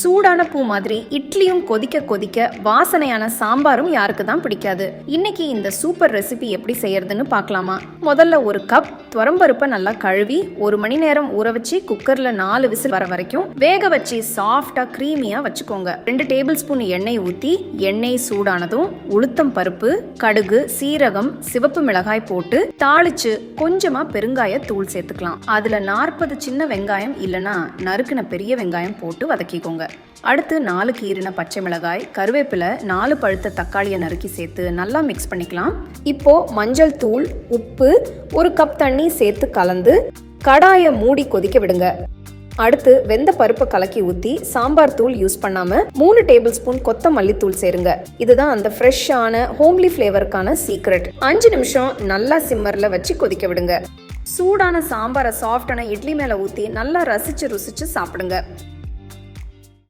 சூடான பூ மாதிரி இட்லியும் கொதிக்க கொதிக்க வாசனையான சாம்பாரும் யாருக்கு தான் பிடிக்காது. இன்னைக்கு இந்த சூப்பர் ரெசிபி எப்படி செய்யறதுன்னு பார்க்கலாமா? முதல்ல ஒரு கப் துவரம்பருப்பை நல்லா கழுவி ஒரு மணி நேரம் ஊற வச்சு குக்கர்ல நாலு விசில் வர வரைக்கும் வேக வச்சு சாஃப்டா கிரீமியா வச்சுக்கோங்க. ரெண்டு டேபிள் ஸ்பூன் எண்ணெய் ஊற்றி எண்ணெய் சூடானதும் உளுத்தம் பருப்பு கடுகு சீரகம் சிவப்பு மிளகாய் போட்டு தாளிச்சு கொஞ்சமா பெருங்காய தூள் சேர்த்துக்கலாம். அதுல நாற்பது சின்ன வெங்காயம் இல்லனா நறுக்கின பெரிய வெங்காயம் போட்டு வதக்கிக்கோங்க. அடுத்து நாலு கீரின பச்சை மிளகாய் கருவேப்பிலை நாலு பழுத்த தக்காளியை நறுக்கி சேர்த்து நல்லா மிக்ஸ் பண்ணிக்கலாம். இப்போ மஞ்சள் தூள் உப்பு ஒரு கப் தண்ணி சேர்த்து கலந்து கடாயை மூடி கொதிக்க விடுங்க. அடுத்து வெந்த பருப்பை கலக்கி ஊற்றி சாம்பார் தூள் யூஸ் பண்ணாமல் மூணு டேபிள் ஸ்பூன் கொத்தமல்லி தூள் சேருங்க. இதுதான் அந்த ஃப்ரெஷ்ஷான ஹோம்லி ஃப்ளேவருக்கான சீக்ரெட் அஞ்சு நிமிஷம் நல்லா சிம்மரில் வச்சு கொதிக்க விடுங்க. சூடான சாம்பாரை சாஃப்டான இட்லி மேலே ஊற்றி நல்லா ரசிச்சு ருசிச்சு சாப்பிடுங்க.